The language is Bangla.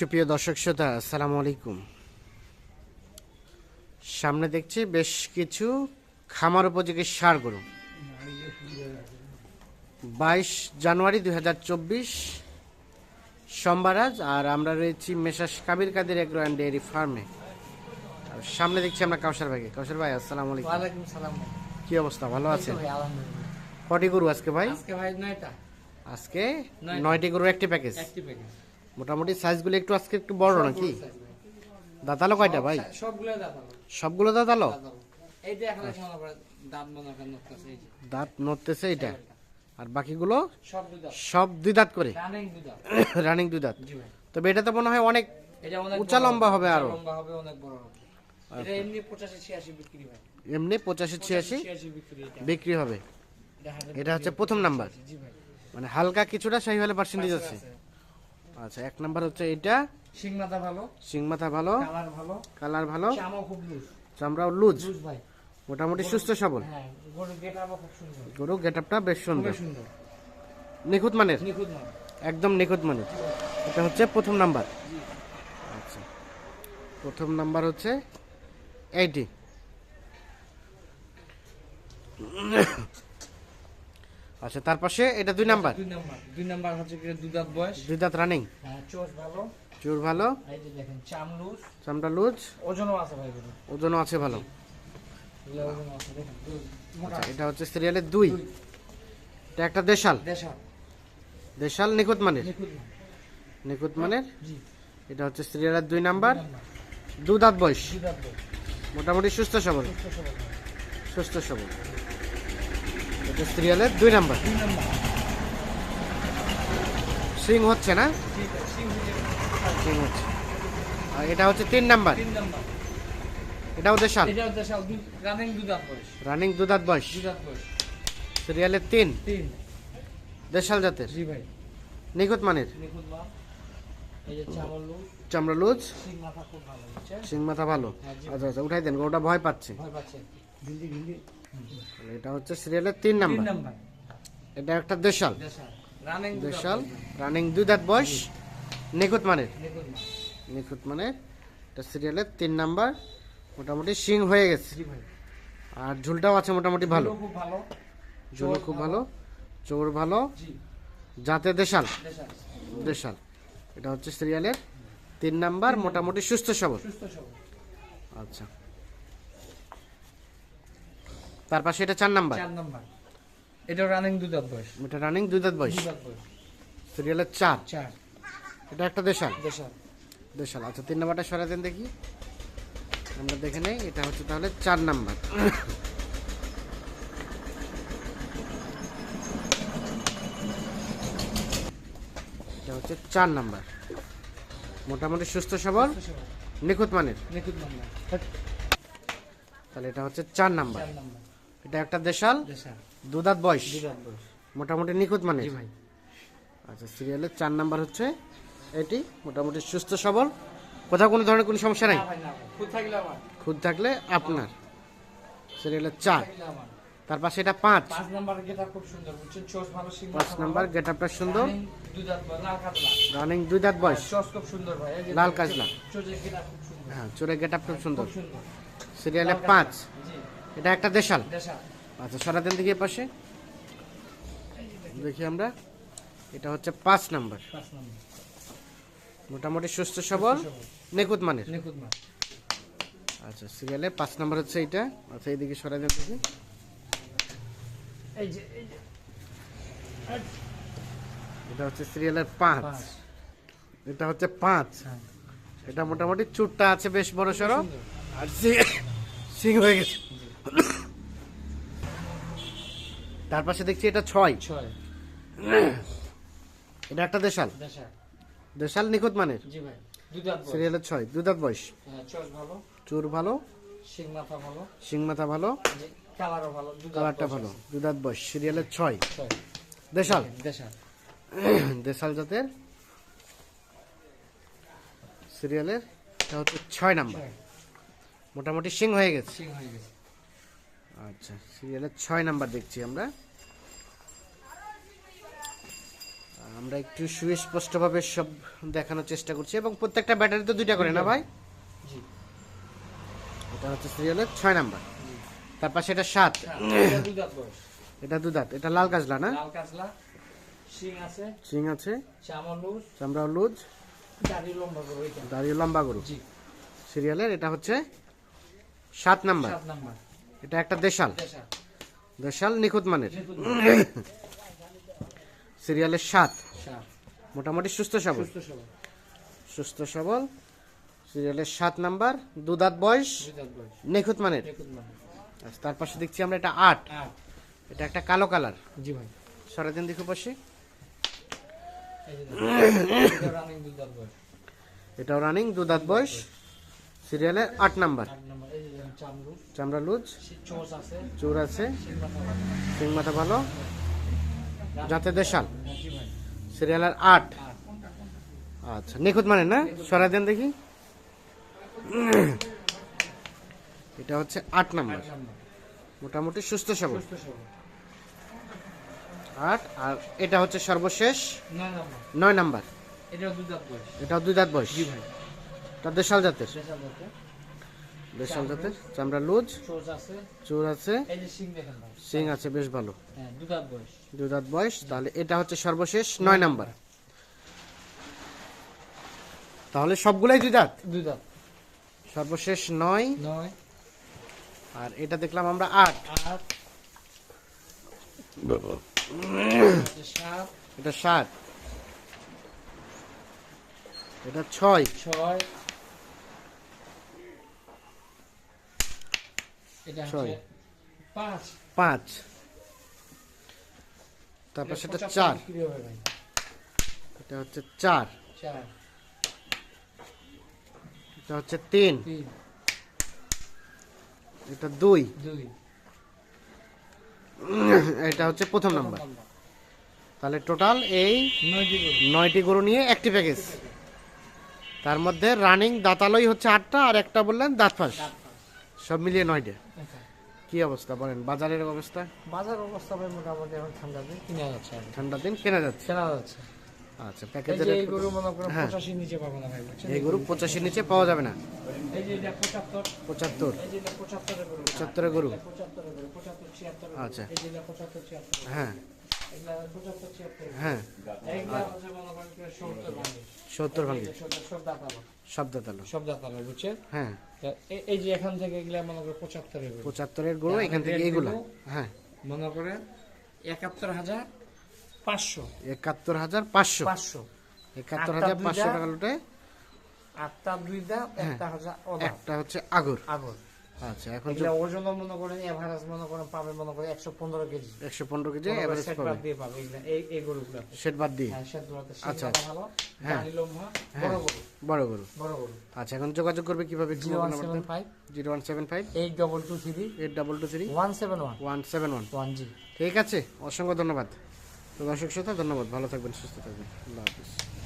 সুপ্রিয় দর্শক শ্রোতা আসসালামু আলাইকুম। সামনে দেখছি বেশ কিছু খামার উপযোগী সার গরু। বাইশ জানুয়ারি দুই হাজার চব্বিশ সোমবার আজ আর আমরা রয়েছি messrs Kabir Kader agro and dairy ফার্মে। সামনে দেখছি আমরা কাউসার ভাইকে। কাউসার ভাই আসসালামু আলাইকুম। সালাম। কি অবস্থা? ভালো আছেন? কটি গরু আজকে ভাই? আজকে ভাই নয়টা। আজকে নয়টি গরু একটি প্যাকেজ। একটি প্যাকেজ। মোটামুটি সাইজগুলো একটু আজকে একটু বড় নাকি? দাঁতালো কয়টা ভাই? সবগুলো দাঁতালো। সবগুলো দাঁতালো? দাঁত নড়তেছে, এটা আর বাকিগুলো? সব দুই দাঁত। করে? রানিং দুই দাঁত। তবে এটা তো মনে হয় অনেক উঁচা লম্বা হবে আরও। লম্বা হবে অনেক বড় হবে। এটা এমনি পঁচাশি ছিয়াশি বিক্রি হবে। এটা হচ্ছে প্রথম নাম্বার। মানে হালকা কিছুটা সেই হলে পার্সেন্টেজ আছে। আচ্ছা এক নাম্বার হচ্ছে এটা শিং মাথা ভালো। শিং মাথা ভালো। কালার ভালো। কালার ভালো। চামও খুব লুজ চামড়াও লুজ লুজ ভাই। মোটামুটি সুস্থ সবল। হ্যাঁ গরু গেটাবো খুব সুন্দর। গরু গেট আপটা বেশ সুন্দর খুবই সুন্দর। নিখুঁত মানের? নিখুঁত না একদম নিখুঁত মানের। এটা হচ্ছে প্রথম নাম্বার। আচ্ছা। প্রথম নাম্বার হচ্ছে এইটি। আচ্ছা তার পাশে এটা দুই নাম্বার? দুই নাম্বার। দুই নাম্বার হচ্ছে কি দুই দাঁত বয়স। দুই দাঁত রানিং? হ্যাঁ চোষ ভালো। চুর ভালো। এই যে দেখেন চাম লুজ। চামড়া লুজ। ওজনও আছে ভাই ওজনও আছে ভালো। আচ্ছা এটা হচ্ছে সিরিয়ালের দুই। এটা একটা দেশাল? দেশাল। দেশাল নিখুঁত মানের? নিখুঁত মানের। জি। এটা হচ্ছে সিরিয়ালের দুই নাম্বার। দু দাঁত বয়স। মোটামুটি সুস্থ সবল। সুস্থ সবল সুস্থ সবল। এটা সিরিয়ালের দুই নাম্বার। সিং হচ্ছে না? সিং হচ্ছে। আর এটা হচ্ছে তিন নাম্বার। এটাও দেশাল। এটা হচ্ছে সব রানিং দুই দাঁত বয়স। সিরিয়ালের তিন। দেশাল জাতের। জি ভাই। নিখুঁত মানের। চামড়া লুজ। সিং মাথা ভালো হ্যাঁ। আচ্ছা আচ্ছা উঠাই দেন ওটা ভয় পাচ্ছে। ভয় পাচ্ছে। এটা হচ্ছে সিরিয়ালের তিন নাম্বার। এটা একটা দেশাল। দেশাল। রানিং দুই দাঁত বয়স। নিখুঁত মানের। নিখুঁত মানের। এটা সিরিয়ালের তিন নাম্বার। মোটামুটি সিং হয়ে গেছে। আর ঝুলটাও আছে মোটামুটি ভালো। এগুলো খুব ভালো। চোর ভালো। জাতে দেশাল। দেশাল। দেশাল। এটা হচ্ছে সিরিয়ালের তিন নাম্বার। মোটামুটি সুস্থ সবল। আচ্ছা। তার পাশে এটা চার নাম্বার? চার নাম্বার। এটা রানিং দুই দাঁত বয়স। এটা রানিং দুই দাঁত বয়স। সিরিয়ালের চার। চার। এটা একটা দেশাল? দেশাল। দেশাল। আচ্ছা তিন নাম্বারটা সরাই দেন দেখি। আমরা দেখে নেই এটা হচ্ছে তাহলে চার নাম্বার। এটা হচ্ছে চার নাম্বার। মোটামুটি সুস্থ সবল নিখুঁত মানের। নিখুঁত নাম্বার তাহলে এটা হচ্ছে চার নাম্বার। এটা একটা দেশাল দুদাত বয়স। মোটামুটি নিখুঁত ভাই। আচ্ছা সিরিয়ালের চার নাম্বার হচ্ছে এটি মোটামুটি সুস্থ সবল। কোথাও কোনো ধরনের কোনো সমস্যা নাই? খুদ থাকলে আপনার। সিরিয়ালের চার। তার পাশে এটা পাঁচ। পাঁচ নাম্বার গেটা আপটা সুন্দর রানিং দুই দাঁত বয়স। লাল কাজলা। সুন্দর। হ্যাঁ চোরের গেট আপটা সুন্দর। সিরিয়ালে পাঁচ। এটা একটা দেশাল? আচ্ছা সারাদিন দিকে পাশে। দেখি আমরা। এটা হচ্ছে পাঁচ নাম্বার। মোটামুটি সুস্থ সবল নিখুঁত মানের। আচ্ছা সিরিয়ালে পাঁচ নাম্বার হচ্ছে এটা আচ্ছা এইদিকে সরাই দেন দেখি এটা হচ্ছে সিরিয়ালের পাঁচ। পাঁচ। এটা হচ্ছে পাঁচ। হ্যাঁ। এটা মোটামুটি চুটটা আছে বেশ বড় সড়ো আর সিং হয়ে গেছে। তার পাশে দেখছি এটা ছয়। ছয়। এটা একটা দেশাল। দেশাল। নিখুঁত মানের? সিরিয়ালের ছয় দুই দাঁত বয়স। হ্যাঁ চুর ভালো। শিং মাথা ভালো। কালারটা ভালো। দাঁত বয়স সিরিয়ালের ছয়। দেশাল? দেশাল। দেশাল। জাতের? সিরিয়ালের এটা হচ্ছে ছয় নাম্বার। মোটামুটি সিং হয়ে গেছে। শিং হয়ে গেছে। আচ্ছা সিরিয়ালের ছয় নাম্বার দেখছি আমরা। আমরা একটু সুস্পষ্টভাবে সব দেখানোর চেষ্টা করছি এবং প্রত্যেকটা ব্যাটারি তো দুইটা করে না ভাই? এটা হচ্ছে সিরিয়ালের ছয় নাম্বার। তারপর সেটা সাত। এটা দুই দাঁত বয়স। এটা দু দাঁত। এটা লাল কাজলা না? লাল কাজলা। শিং আছে। লুজ। চামড়া লুজ। দাড়ি দাঁড়িয়ে লম্বা গরু। সিরিয়ালের এটা হচ্ছে সাত নাম্বার। সাত নাম্বার। এটা একটা দেশাল। দেশা দেশাল নিখুঁত মানের। সিরিয়ালের সাত মোটামুটি সুস্থ সবল। সুস্থ সবল। সিরিয়ালের সাত নাম্বার দু দাঁত বয়স। নিখুঁত মানের। মানে আচ্ছা, তার পাশে দেখছি আমরা এটা আট। এটা একটা কালো কালার। জি ভাই। সারাদিন দেখে পাশে। এটাও রানিং দু দাঁত বয়স। সিরিয়ালের আট নাম্বার। চামড়ু লুজ। চোর আছে। সিং মাথা ভালো। যাতে দেশাল। জি ভাই সিরিয়ালের আট। আচ্ছা নিখুঁত মানে না? সরাই দেন দেখি। এটা হচ্ছে আট নাম্বার। মোটামুটি সুস্থ সবল। আট আর এটা হচ্ছে সর্বশেষ। নয় নাম্বার। এটা দুই দাঁত বয়স। এটাও দুই দাঁত বয়স। জি ভাই। এটা দেশাল জাতের। জাতে জাতের চামড়া লুজ। চোর আছে। এই যে শিং দেখেন ভাই। সিং আছে বেশ ভালো। হ্যাঁ দুই বয়স। দুই বয়স। তাহলে এটা হচ্ছে সর্বশেষ নয় নাম্বার। তাহলে সবগুলাই দুই দাঁত? সর্বশেষ নয়। নয়। আর এটা দেখলাম আমরা আট। এটা সাত। এটা ছয়। ছয়। ছয়। পাঁচ। তারপর সেটা চার। এটা হচ্ছে চার। চার। এটা হচ্ছে তিন। এটা দুই। এটা হচ্ছে প্রথম নাম্বার। তাহলে টোটাল এই নয়টি গরু। নয়টি গরু নিয়ে একটি প্যাকেজ তার মধ্যে রানিং দাঁতালই হচ্ছে আটটা আর একটা বললেন দাঁত ফাঁস সব মিলিয়ে নয়টা আচ্ছা। কি অবস্থা বলেন? বাজারের অবস্থা? বাজার অবস্থা ভাই মোটামুটি এখন ঠান্ডা দিন। কিনা যাচ্ছে। ঠান্ডা দিন কেনা যাচ্ছে? কেনা যাচ্ছে। আচ্ছা প্যাকেজের এই গরু মনে করেন হ্যাঁ। পঁচাশি নিচে পাবো না ভাই এই গরু পঁচাশির নিচে পাওয়া যাবে না। এই যে এটা পঁচাত্তর। পঁচাত্তর। এই যে এটা পঁচাত্তরের গরু। পঁচাত্তরের গরু। পঁচাত্তরের গরু পঁচাত্তর ছিয়াত্তর আচ্ছা। এই যে এটা পঁচাত্তর ছিয়াত্তর। হ্যাঁ। এগুলা পঁচাত্তর ছিয়াত্তর। হ্যাঁ। এইগুলা হচ্ছে মনে করেন কি সত্তর ভাঙি। সত্তর ভাঙে সব দাঁতালো। সব দাঁতালো। বুঝছেন? হ্যাঁ। এই যে এখান থেকে এগুলা মনে করেন পঁচাত্তরের গরু। পঁচাত্তরের গরু এখান থেকে রেট এইগুলা হ্যাঁ। মনে করে একাত্তর হাজার পাঁচশো। একাত্তর হাজার পাঁচশো। পাঁচশো। একাত্তর আটটা হাজার পাঁচশো দুইটা। টাকা লোটে। আটটা দুই দাম একটা একটা হচ্ছে আগর। আগর। আচ্ছা এখন এগুলা ওজন মনে করেন এভারেজ মনে করেন পাবে মনে করেন কেজি। একশো পনেরো কেজি মনে করেন এভারেজ পাবে দিয়ে পাবে এই এই গরুগুলা। সেট বাদ দিয়ে? হ্যাঁ সেটগুলোতে আচ্ছা, ভালো হ্যাঁ। লম্বা হ্যাঁ। বড় গরু। বড় গরু। বড় গরু। আচ্ছা এখন যোগাযোগ করবে কীভাবে জি। ঠিক আছে অসংখ্য ধন্যবাদ। তো দর্শক শ্রোতা ধন্যবাদ। ভালো থাকবেন সুস্থ থাকবেন। আল্লাহ হাফিজ।